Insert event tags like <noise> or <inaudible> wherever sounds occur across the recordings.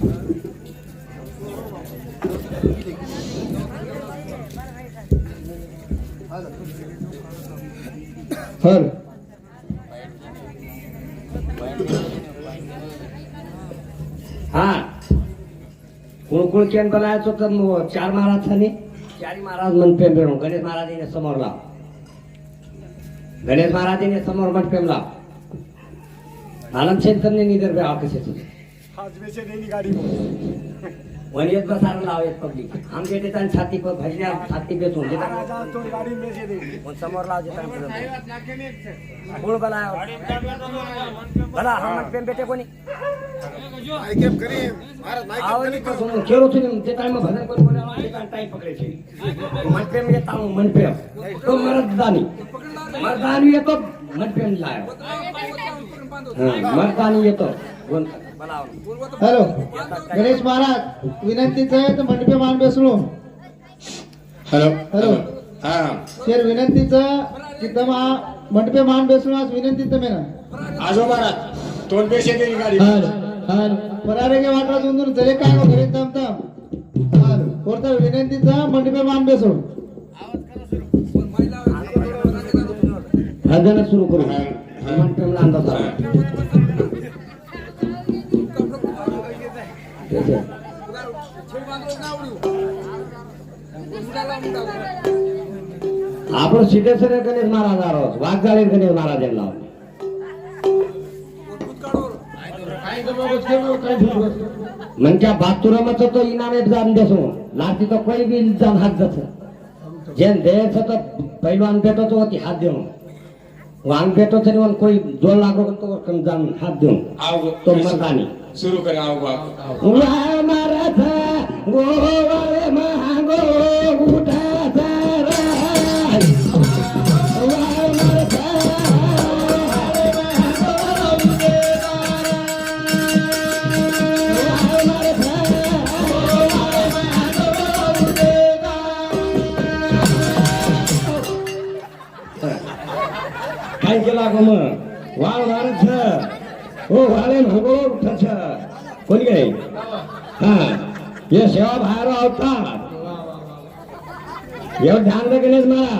हर। हा। कुळकुळ केन बनायचो तर मग चार महाराजांनी? चारी महाराज मनपेम मिळून गणेश महाराजांनी समोर लाव. गणेश महाराजांनी समोर मनपेम लाव. आनंद शेतकऱ्यांनी निदर बे आकशाचं आज बेचे नहीं गाड़ी वनियत बसार लाव एक पब्लिक. आम बेटे तान छाती पर भजल्या छाती बेचून देता राजा तो गाड़ी में से दे. मग समोर लाव देता गुळ बला बला. हा मनपेम बेटे कोणी? आइकेम करीम भारत आवली तो सुनो केरो तुनी ते टाइम भजन कोणी बोलावा? ते टाइम टाइम पकडे छे मनप्रेम येता मनप्रेम. तो मर्दानी. मर्दानी येतो मनप्रेम लाय. मर्दानी येतो. कोण? हॅलो गणेश महाराज विनंतीच आहे तर मंडपे मान बेसलो हॅलो हॅलो. हा शेर विनंतीच तिथं मा मंडपे मान बेसलो आज विनंतीच मेना आजो महाराज गाडी. हाल हाल परारे वाटा जुंदून जरे काय गो घरी? तम तम हाल कोणता विनंतीचा मंडपे मान बेसो भजन सुरू करू. मनप्रेमला अंदाज आपण सिद्धेश्वर गणेश महाराज आहोत. वाघजाळे गणेश महाराज यांना. आहोत. म्हणजे बाथरूमच तो इनामे जान देसो. लाठी तो कोई भी जान हात जस जेन देस तो पहिलवान बेटो तो ती हात देऊन. वांग बेटो तरी वन कोई जोड लागो तो जान हात देऊन. आव तो मर्दानी. सुरू कर वा माराथा गोवाळे महागो. काय केला मग? वाळ मारत ओ वाळे भगो उठछ कोणी काय? हा. ये सेवा बाहेर अवतार एवढं ध्यान गणेश मला.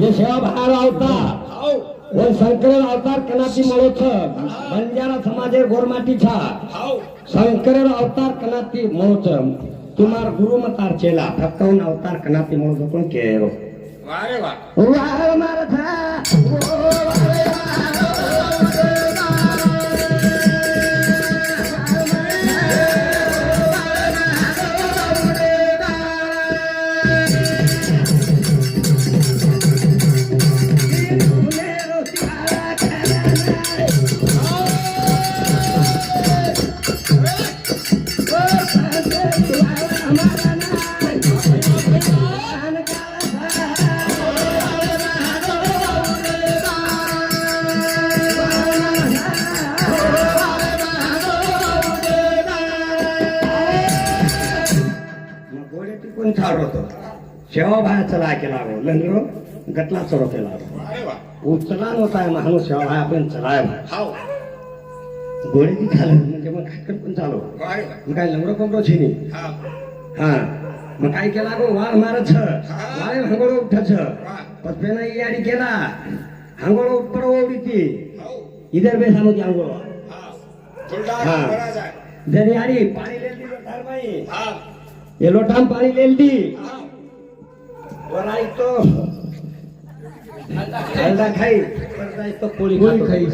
ये सेवा बाहेर अवतार वो शंकर अवतार कनाती मळोथ बंजारा समाजेर गोरमाटी छा शंकर अवतार कनाती मळोथ तुम्हार गुरु मतार चेला. फक्कवन अवतार कनाती मळोथ कोण केरो? वा. रे वा मारथा केला हो लंगरो गटला अरे वा. उचला नव्हता माणूस शेवा आपण चलाय गोडे ती खाल म्हणजे मग खाटकन पण चालू मग काय लंगडो कंबरो छिनी हा. मग काय केला गो? वाळ मारत वाळे हंगोळ उठछ पत्पेना याडी केला. हंगोळ उपड ओढीची. इधर बेसा होती हंगोळ. हा. जरी आडी पाणी हा. ये लोटाम पाणी लेलदी हा वराई तो खायला खाई परत तो पोळी पोळी खातो. खाई.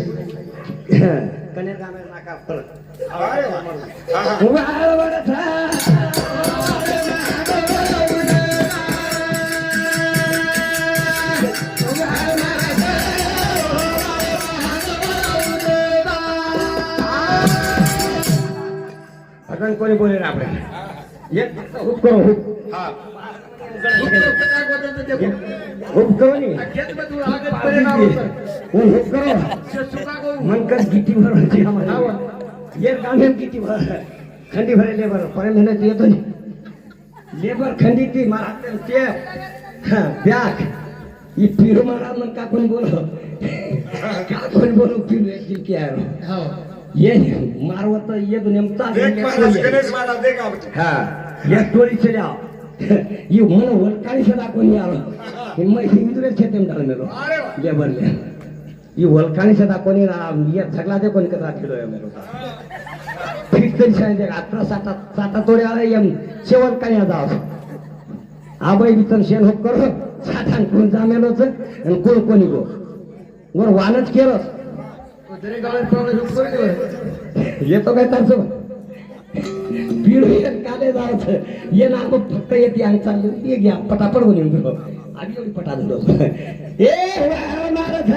कनेर गामेर नाका परत वा रे वा हा हा वाळ वडथा. अजून कोणी बोलेल आपल्याला एक फक्त हुप करो हुप हा हुप करो नी હું उपकरणी उपकरण मनकर किती भर होते ये किती भर खंडी भरे लेबर पर मेहनत येतो लेबर खंडी ती मारा. ते ब्याक. ये पीरो मारा मन का कोण बोलो. का कोण बोलो पीरो एक क्या ये मारवत ये नेमता एक मारा गणेश मारा ಈ ಮನ ಒಲ್ಕಾಣಿಸದ ಹಾಕೊಂಡು ಯಾರು ನಿಮ್ಮ ಹಿಂದ್ರೆ ಚೇತನ ಮೇಲು अरे वा जे भरले ಈ ಒಲ್ಕಾಣಿಸದ ಹಾಕೊಂಡು झगलादे कोण कसा खेळोय मेलो फिट तरी सांगितले अठरा साता साता तोडे आला एम शेवट काय जाव आबाई बितन शेण होत करो साठान कोण जामेलोच आणि कोण कोणी गो वर वानच केलं येतो काय त्याचं पीड काले जायचं ये ना मग फक्त येते आणि चालले ये घ्या पटापट होऊन येऊन आधी एवढी पटा दिलो <laughs> ए महाराज,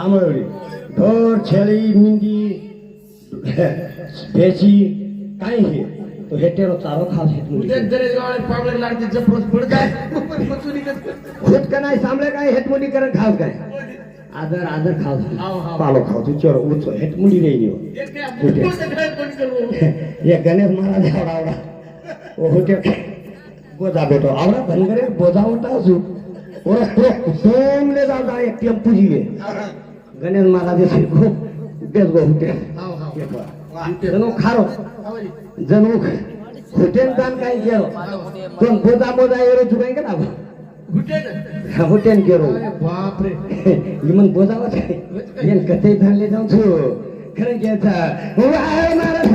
तांबळी ढोर छेळी मिंदी भेची काय हे. तो हेटेरो चारो खास होत का नाही? सामळे काय? हेटमुंडी करत खास काय? आदर आदर खास पालो खाव तू चोर उच. हेटमुंडी नाही ये गणेश महाराज आवडा आवडा. ओ होते बोजा बेटो आवडा धनगरे बोजा होता असू ओरा सोमले जाऊ जा एक टेम्पू जीवे गणेश महाराज शिरको बेस गो होते. जणू खारो. जणू होटेल दान काय केलो? कोण बोजा बोजा एरो चुकाय का ना होटेल. केरो. बापरे. <laughs> इमन काय येन कथे धानले जाऊ छु खरं घ्यायचा वाह महाराज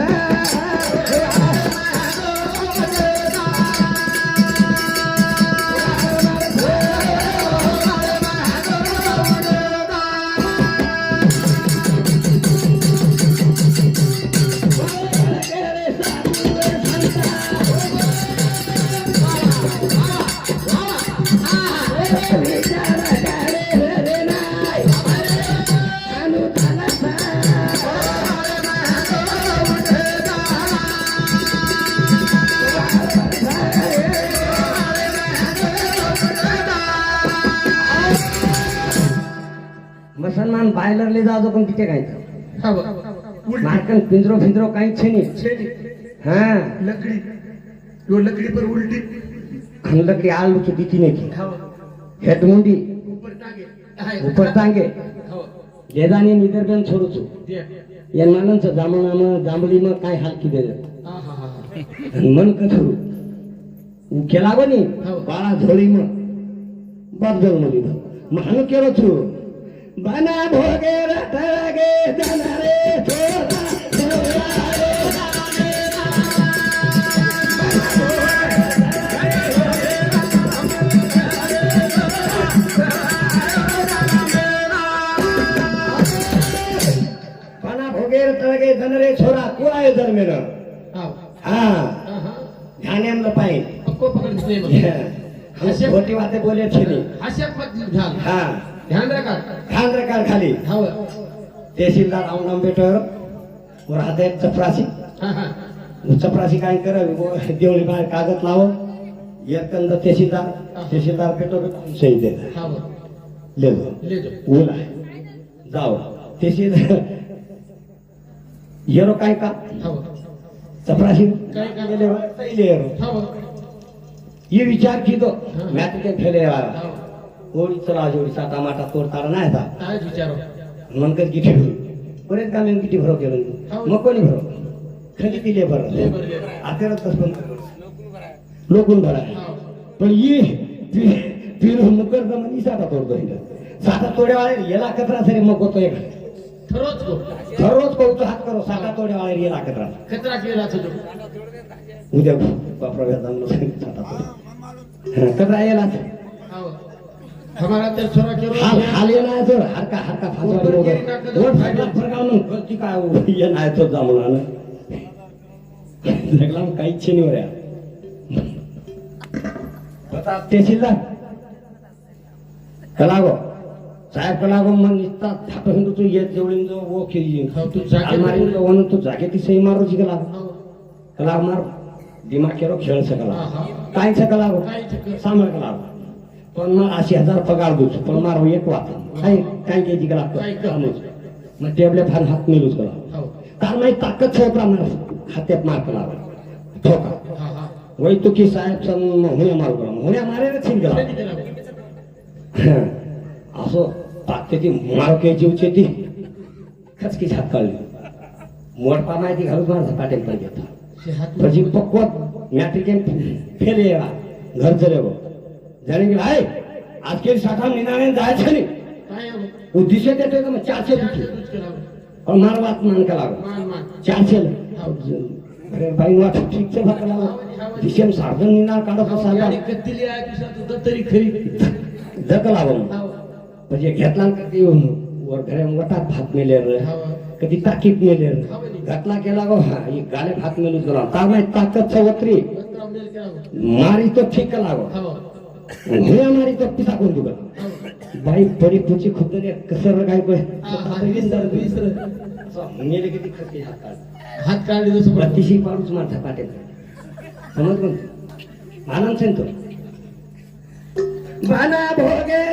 ले जाओ पण कहीं काय मार्कन पिंजरों पिंजरों कहीं छे नी हाँ. लकडी. वो लकडी पर उल्टी. हम लकडी आलू की. दीती ने की हेड मुंडी. ऊपर तांगे. ऊपर टांगे निधर बन बेन छोडू ये या से जांभळा में जांभळी में कहीं हाल की दे दे मन कथरू केला बारा झोली में बाप म बदल था महान क्या रचू बना भोगे रथगे जनरे छोरा तळगे जनरे छोरा कुळाय जन्मेल हा. ध्यान पाहिजे खोटी वाते बोले छिली हास्य ध्यान रखा ध्यान रखा खाली तहसीलदार आवनाम बेटर और हाते चपरासी. चपरासी काय कर देवळी बाहेर कागद लाव. एकंद तहसीलदार तहसीलदार बेटो सही दे ले लो ले जो. ओला जाओ तहसीलदार येरो काय का? चपरासी. काय का? ले लो, सही ले लो. ये विचार की तो. मैं तुझे ठेले वाला ओडी चला जोडी साता माटा तोड तारा नाही था काय विचारो? मनकच किती बरेच काम किती भरो केलं? मग कोणी भरो खाली दिले भरो आता तसं लोकून भरा. पण ये मुकर जमानी साता तोडतो साता तोड्या वाळे याला कचरा सरी मग होतो एक. गो दररोज कौतो हात करो. साता तोड्या वाळे याला कचरा. कचरा केला उद्या बापरा साता कचरा याला हमारा छोरा केरो हाल हाल गलती हो? <laughs> तो ना लागला काहीच नाही वऱ्या त्याची जा कलागो. साहेब कलागो मग थापून तू येत जेवढी जो वो केली हो, तू जागे- अलमारी वन तू जागे ती सही मारूची कला कला मार. दिमाग केलो खेळ सकला हा, हा. काय सकला. सांभाळ कला पन्नास अशी हजार पगार दोच पण हो एक वाचा काही काही घ्यायची गेला मग टेबले फार हात मिळूच गेला कारण माझी ताकद साहेब राहणार हात्यात मार्क लावा ठोका वै तुकी साहेब होण्या मारू गेला होण्या मारेल छिन गेला असो ताकदीची मारो काही जीवचे ती. खचकी हात काढली. मोडपा माहिती घालून मार पाटील पाहिजे म्हणजे पक्वत मॅट्रिकेन फेले घर जरे बघ झाले की भाई आजके शाखा निनाने जायचं नाही. उद्दिष्ट देते का मग? चारशे और मार बात मान का लागो? चारशे. अरे भाई माथा ठीक से बात लागो. दिशेम साधन निना काढो फसाला दिली आहे किसा तुझं तरी खरी. धक लागो म्हणजे घेतला का ते वर घरे वटात भात मेले रे. कधी ताकीत मेले रे. घातला के लागो हा ही गाले भात मेलू तुला. का माहीत ताकत सवत्री मारी तो ठीक लागो. हो. हे मारी तो पिता कोण दुगा हो. बाई पडी पुची तरी कसर काय. मेले किती खर्ची हात काढ हात काढले जसं. प्रतिशी पाडूच माझा पाटे समज कोण आनंद सेन तो बाना भोगे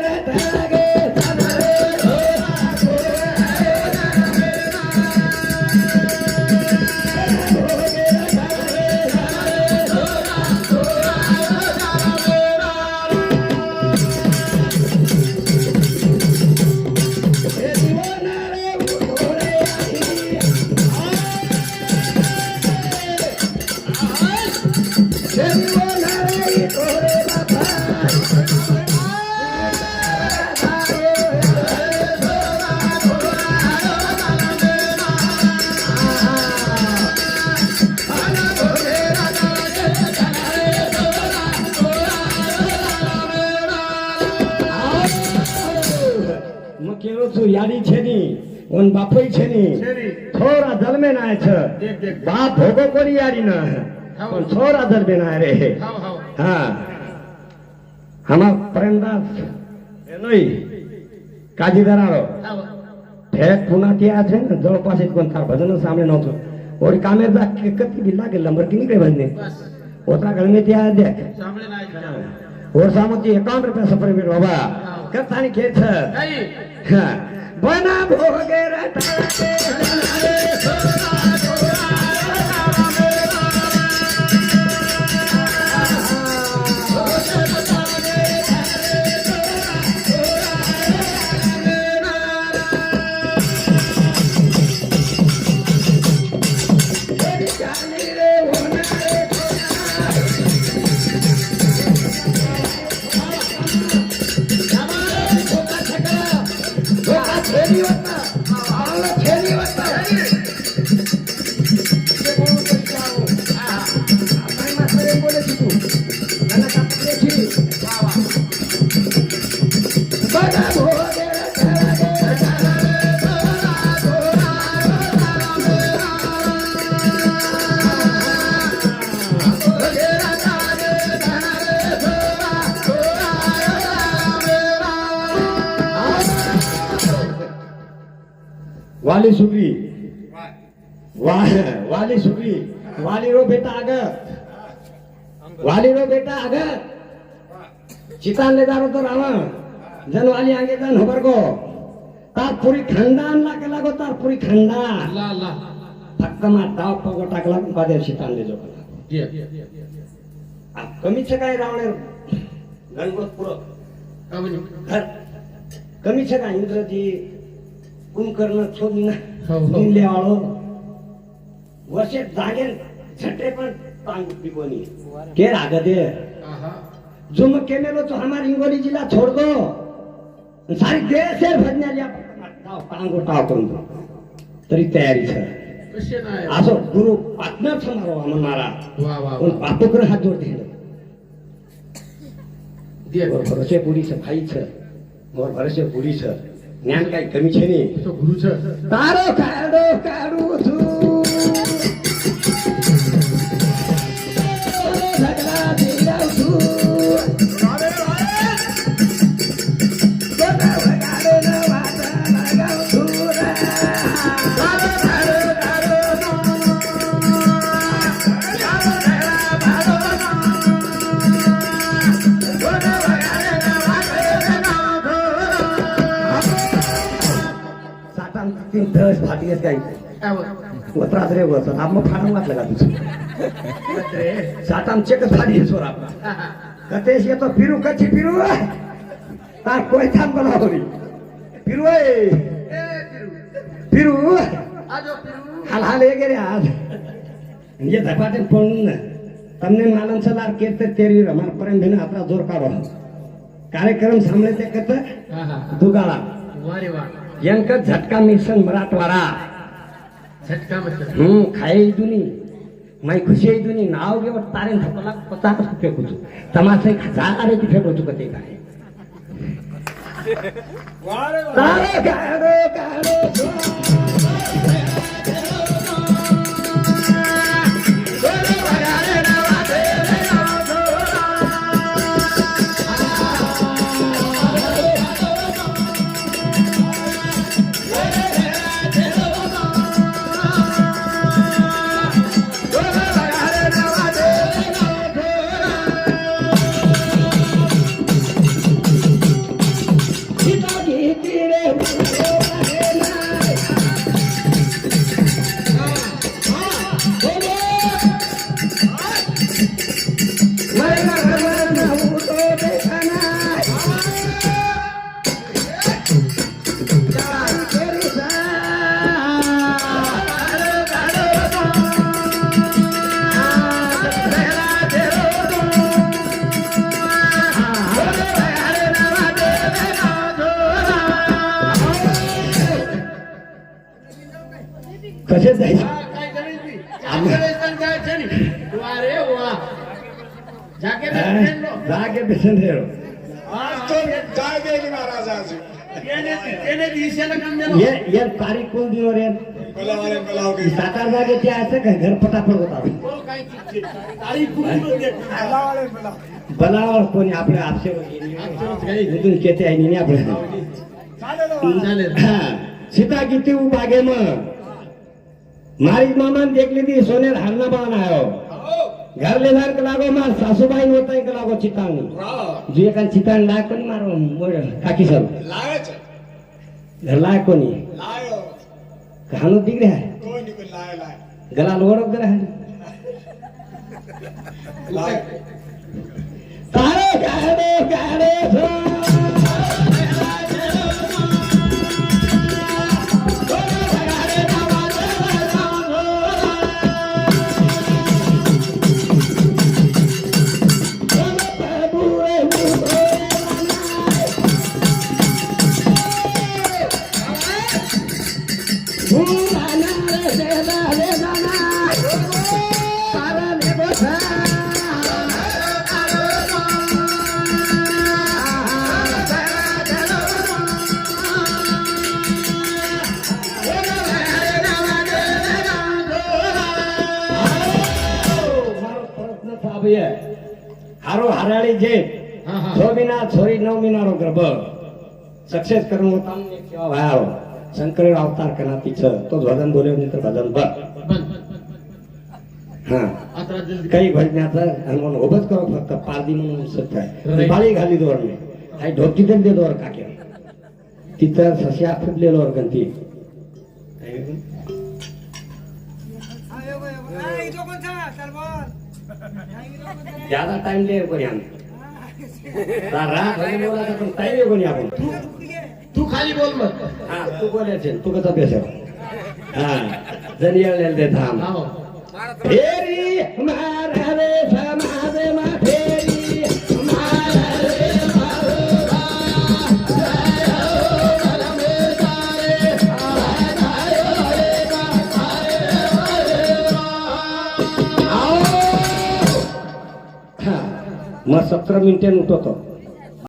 सोचू यारी छे नी उन बापो छे नी छोरा दल में ना छ। बाप भोगो को यारी ना है। और छोरा दल में ना रे। है हां। हमार परंदा एनोई काजीदारा रो थे पुना के आ छे ना जो पास इत कोन तार भजन सामने नो और कामेर दा कति भी लागे लंबर के निकले बने ओतरा घर में त्या देख। सामने ना आ जा और सामोती 51 रुपया सफर में बाबा कथानी खेत नहीं। बना भोगे रटाके वाली सुगरी वा- वाली सुगरी वाली रो बेटा आगत वाली रो बेटा आगत ಚಿತಾಲೆ ದಾರತ ರಾಮ ಜನವಾಲಿ ಆಗಿದ್ದಾನೆ ಹೊಬರ್ಗೋ ತಾರ್ ಪುರಿ ಖಂಡ ಅನ್ಲಾಕಲಾಗೋ ತಾರ್ ಪುರಿ ಖಂಡ ಅಲ್ಲ ಅಲ್ಲ फक्त माता पगो टाकला बादेशी तांदे जो कमीच काय रावणे गणपतपुर कमीच काय इंद्रजी कुंकर्ण छोडून दिल्ली आळो वर्षे जागेल झटे पण तांग पिकोनी के रागते जो म केमेरो छ हाम्रो हिङ्गोली जिल्ला छोड्दो सारी देश भजनाले पाँगो टाकौँ तरी तयारी छ। असो गुरु पार्टनर छ मारो अमन मारा। उन पापो ग्रह हात जोड दिनु दिए। भरोसे बुढी छ भाइ छ। मोर भरोसे बुढी छ। ज्ञानलाई कमी छ नि? गुरु छ। तारो काडो काडो छु दस फाटी आहेत काही वत्रात रे वरत आम्ही फाडून घातलं का तुझं सातान चेक फाडी आहे सोर आपला कतेश येतो फिरू कची फिरू तार कोय थांब बोला होरी फिरू ए फिरू હાલ હાલ એ ગયા હાલ જે ધપાટે પણ ને તમને માલન સલાર કેતે તેરી રમાર પરમ ભીને આપણા જોર કાઢો કાર્યક્રમ સાંભળે તે કહેતા હા હા દુગાળા વારે વાહ यांका झटका मिशन मराठवाडा. झटका मिशन हम्म खाई दुनी माई खुशी आहे दुनी नाव घेवर तारे धपला पचास फेकूचो तमाशा एक हजार आहे फेकूचो कधी काय? तारे काय रे काय रे ಕಾಯ್ದೆ ಮಹಾರಾಜ ಏನ್ ತಾರೀಖ್ ಕೊಲ್ ದಿವ್ರ ಏನ್ સાત આઠ વાગે ત્યાં હશે કે ઘર ફટાફટ બતાવો? બનાવળ કોની આપણે આપશે બધું કેતે આવી સીતા ગીતી હું મારી મામા દેખ લીધી સોનેર હાલના બાન આવ્યો. ઘરલેદાર કલાકો માર સાસુબાઈ નોતા કલાકો ચિતાણ જોઈએ કાન ચિતાણ લાયક કોની મારો કાકી સર લાવે છે? ઘર લાયક કોની લાયો. ઘાનો દીકરે હે? કોઈ ની લાય લાય. ગલા લોરો કરે હે? લાય. તારો કાડો કાડો છો. હારાળી જે હા, હા. છ મહિના છોરી નવ મહિનાનો ગર્ભ સક્સેસ કરવું તમને કેવા ભાઈ શંકર અવતાર કનાતી છે તો જ ભજન બોલ્યો નહીં તો ભજન બર बंद હા आता जल्दी काही भजनाचं आणि म्हणून उभंच करो फक्त पारदी म्हणून सत्य आहे Right. पाळी घाली दोर मी काही ढोकी तर दे दोर काके तिथं सस्या फुटलेलो वर गंती ज्यादा टाइम दे कोणी आम्ही. रात भजन बोलायचं पण टाइम आहे कोणी आपण. तू खाली बोल मग. हा तू बोलायचे तू कसा बेस हा जण दे थांब. फेरी मारा रे समाज मा માં સત્તર મિનિટે ઊઠો હતો